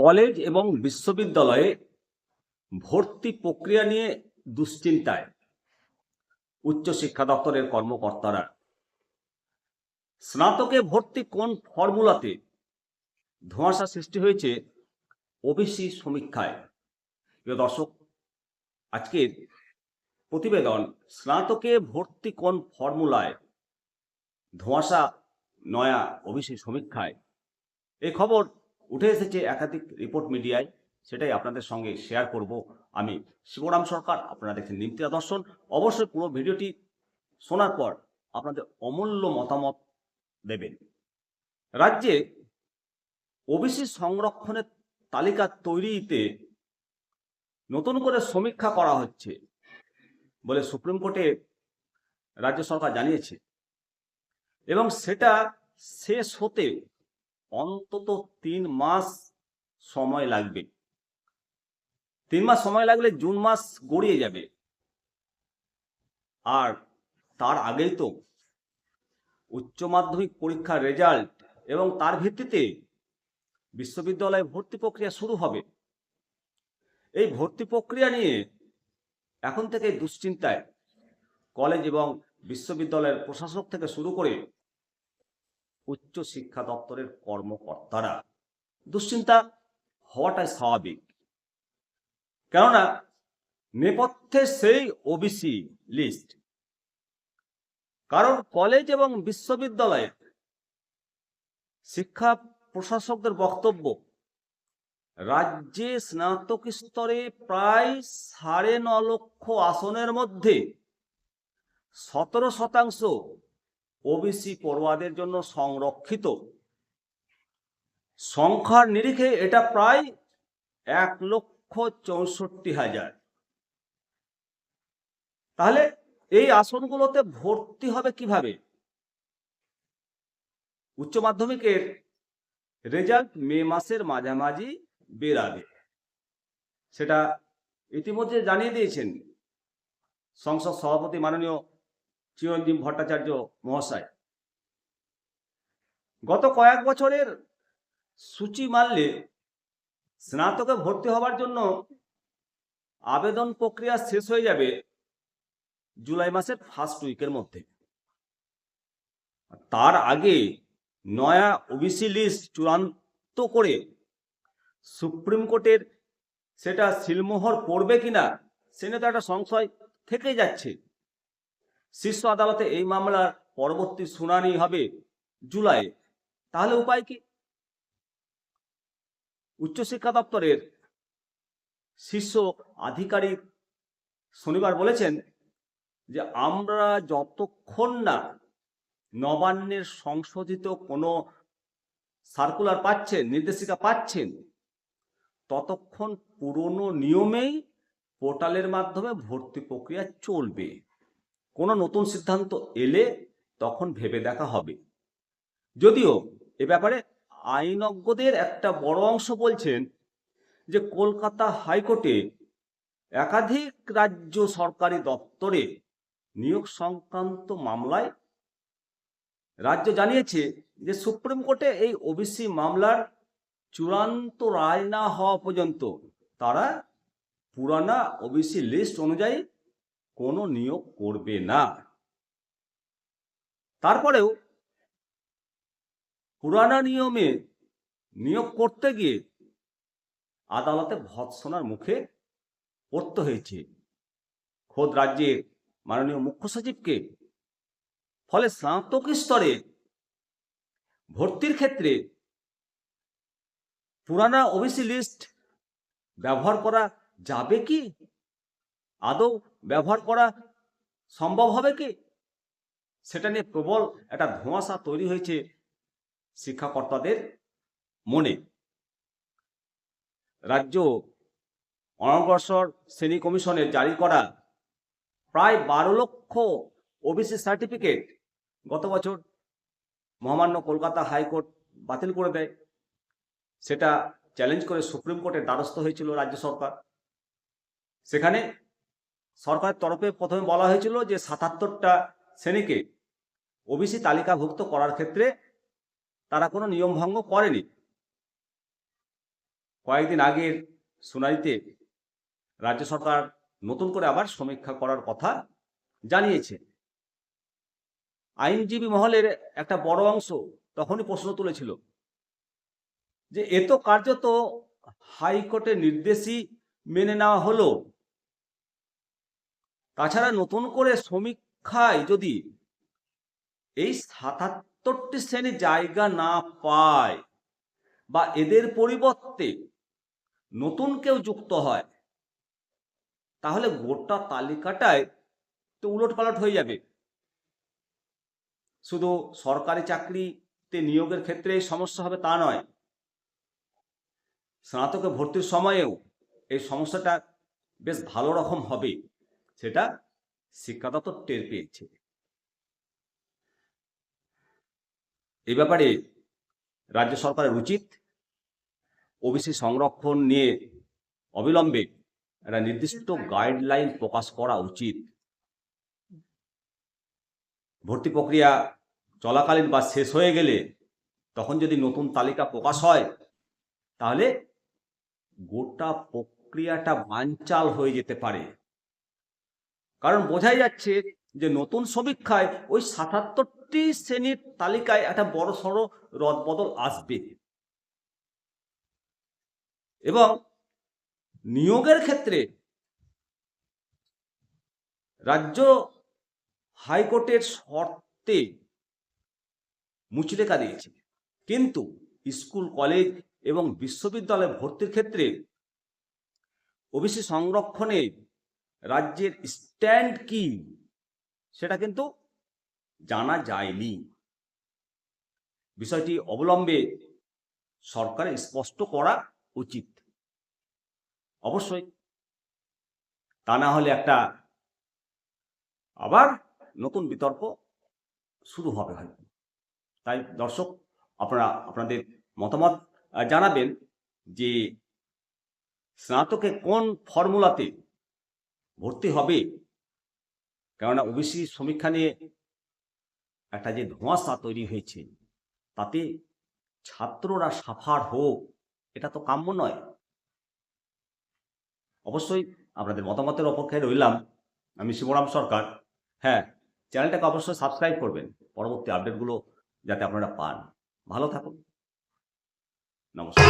College এবং বিশ্ববিদ্যালয়ে ভর্তি প্রক্রিয়া নিয়ে দুশ্চিন্তায় উচ্চশিক্ষা দপ্তরের কর্মকর্তারা। স্নাতকে ভর্তি কোন ফর্মুলাতে ধোঁয়াশা সৃষ্টি হয়েছে ওবিসি সমীক্ষায়। প্রিয় দর্শক, আজকের প্রতিবেদন, স্নাতকে ভর্তি কোন ফর্মুলায় ধোঁয়াশা, নয়া ওবিসি সমীক্ষায়। এই খবর উঠে এসেছে একাধিক রিপোর্ট মিডিয়ায় সেটাই আপনাদের সঙ্গে শেয়ার করব আমি। শিবরাম সরকার, আপনারা দেখছেন নিমতিয়া দর্শন। অবশ্যই পুরো ভিডিওটি শোনার পর আপনাদের অমূল্য মতামত দেবেন। রাজ্যে ওবিসি সংরক্ষণের তালিকা তৈরিতে নতুন করে সমীক্ষা করা হচ্ছে বলে সুপ্রিম কোর্টে রাজ্য সরকার জানিয়েছে। এবং সেটা শেষ হতে অন্তত তিন মাস সময় লাগবে। তিন মাস সময় লাগলে জুন মাস গড়িয়ে যাবে। আর তার আগেই তো উচ্চ মাধ্যমিক পরীক্ষার রেজাল্ট এবং তার ভিত্তিতে বিশ্ববিদ্যালয়ে ভর্তি প্রক্রিয়া শুরু হবে। এই ভর্তি প্রক্রিয়া নিয়ে এখন থেকে দুশ্চিন্তায় কলেজ এবং বিশ্ববিদ্যালয়ের প্রশাসক থেকে শুরু করে উচ্চ শিক্ষা দপ্তরের কর্মকর্তারা। দুশ্চিন্তা হওয়াটাই স্বাভাবিক। কেননা, নেপথ্যে সেই ওবিসি লিস্ট কারণ কলেজ এবং বিশ্ববিদ্যালয়ে শিক্ষা প্রশাসকদের বক্তব্য, রাজ্যে স্নাতক স্তরে প্রায় সাড়ে ন লক্ষ আসনের মধ্যে সতেরো শতাংশ ওবিসি পড়ুয়াদের জন্য সংরক্ষিত। সংখ্যার নিরিখে এটা প্রায় এক লক্ষ চৌষট্টি হাজার। তাহলে এই আসনগুলোতে ভর্তি হবে কীভাবে? উচ্চ মাধ্যমিকের রেজাল্ট মে মাসের মাঝামাঝি বেরাবে সেটা ইতিমধ্যে জানিয়ে দিয়েছেন সংসদ সভাপতি মাননীয় চিরঞ্জীব ভট্টাচার্য মহাশয়। গত কয়েক বছরের সূচি মানলে স্নাতকে ভর্তি হওয়ার জন্য আবেদন প্রক্রিয়া শেষ হয়ে যাবে জুলাই মাসের ফার্স্ট উইকের মধ্যে। তার আগে নয়া ওবিসি লিস্ট চূড়ান্ত করে সুপ্রিম কোর্টের সেটা সিলমোহর পড়বে কিনা, সে নিয়ে তো একটা সংশয় থেকে যাচ্ছে। শীর্ষ আদালতে এই মামলার পরবর্তী শুনানি হবে জুলাই তাহলে উপায় কি? উচ্চশিক্ষা দপ্তরের শীর্ষ আধিকারিক শনিবার বলেছেন যে, আমরা যতক্ষণ না নবান্নের সংশোধিত কোনো সার্কুলার পাচ্ছেন নির্দেশিকা পাচ্ছেন, ততক্ষণ পুরনো নিয়মেই পোর্টালের মাধ্যমে ভর্তি প্রক্রিয়া চলবে। কোনো নতুন সিদ্ধান্ত এলে তখন ভেবে দেখা হবে। যদিও এ ব্যাপারে আইনজ্ঞদের একটা বড় অংশ বলছেন যে কলকাতা হাইকোর্টে একাধিক রাজ্য সরকারি দপ্তরে নিয়োগ সংক্রান্ত মামলায় রাজ্য জানিয়েছে যে সুপ্রিম কোর্টে এই ওবিসি মামলার চূড়ান্ত রায় না হওয়া পর্যন্ত তারা পুরানা ওবিসি লিস্ট অনুযায়ী কোনো নিয়োগ করবে না। তারপরেও পুরানা নিয়মে নিয়োগ করতে গিয়ে আদালতে ভৎসনার মুখে পড়তে হয়েছে। খোদ রাজ্যের মাননীয় মুখ্য সচিবকে ফলে স্নাতক স্তরে ভর্তির ক্ষেত্রে পুরানা ওবিসি লিস্ট ব্যবহার করা যাবে কি? আদৌ ব্যবহার করা সম্ভব হবে কি? সেটা নিয়ে প্রবল একটা ধোঁয়াশা তৈরি হয়েছে শিক্ষাকর্তাদের মনে। রাজ্য অনগ্রসর শ্রেণি কমিশনের জারি করা প্রায় বারো লক্ষ ওবিসি সার্টিফিকেট গত বছর মহামান্য কলকাতা হাইকোর্ট বাতিল করে দেয়। সেটা চ্যালেঞ্জ করে সুপ্রিম কোর্টের দ্বারস্থ হয়েছিল রাজ্য সরকার। সেখানে সরকারের তরফে প্রথমে বলা হয়েছিল যে সাতাত্তরটা শ্রেণীকে ওবিসি তালিকাভুক্ত করার ক্ষেত্রে তারা কোনো নিয়ম ভঙ্গ করেনি। কয়েকদিন আগের শুনানিতে রাজ্য সরকার নতুন করে আবার সমীক্ষা করার কথা জানিয়েছে। আইনজীবী মহলের একটা বড় অংশ তখনই প্রশ্ন তুলেছিল যে এত কার্যত হাইকোর্টের নির্দেশই মেনে নেওয়া হলো। তাছাড়া নতুন করে সমীক্ষায় যদি এই সাতাত্তরটি শ্রেণি জায়গা না পায় বা এদের পরিবর্তে নতুন কেউ যুক্ত হয়, তাহলে গোটা তালিকাটায় তো উলট পালট হয়ে যাবে। শুধু সরকারি চাকরিতে নিয়োগের ক্ষেত্রে এই সমস্যা হবে তা নয়। স্নাতকে ভর্তির সময়েও এই সমস্যাটা বেশ ভালো রকম হবে। সেটা শিক্ষা টের পেয়েছে। এই ব্যাপারে রাজ্য সরকারের উচিত ওবিসি সংরক্ষণ নিয়ে অবিলম্বে একটা নির্দিষ্ট গাইডলাইন প্রকাশ করা উচিত। ভর্তি প্রক্রিয়া চলাকালীন বা শেষ হয়ে গেলে তখন যদি নতুন তালিকা প্রকাশ হয়, তাহলে গোটা প্রক্রিয়াটা বানচাল হয়ে যেতে পারে। কারণ বোঝাই যাচ্ছে যে নতুন সমীক্ষায় ওই সাতাত্তরটি শ্রেণির তালিকায় একটা বড় সড়ো রদবদল আসবে। এবং নিয়োগের ক্ষেত্রে রাজ্য হাইকোর্টের শর্তে মুচলেকা দিয়েছে। কিন্তু স্কুল, কলেজ এবং বিশ্ববিদ্যালয়ে ভর্তির ক্ষেত্রে ওবিসি সংরক্ষণে রাজ্যের স্ট্যান্ড কি? সেটা কিন্তু জানা যায়নি। বিষয়টি অবলম্বে সরকারের স্পষ্ট করা উচিত। অবশ্যই। তা না হলে একটা আবার নতুন বিতর্ক শুরু হবে হয়তো। তাই দর্শক, আপনারা, আপনাদের মতামত জানাবেন যে স্নাতকে কোন ফর্মুলাতে ভর্তি হবে। কেননা ওবিসি সমীক্ষা নিয়ে একটা যে ধোঁয়াশা তৈরি হয়েছে, তাতে ছাত্ররা সাফার হোক, এটা তো কাম্য নয়। অবশ্যই আপনাদের মতামতের অপেক্ষায় রইলাম। আমি শিবরাম সরকার। হ্যাঁ চ্যানেলটাকে অবশ্যই সাবস্ক্রাইব করবেন। পরবর্তী আপডেটগুলো যাতে আপনারা পান। ভালো থাকুন। নমস্কার।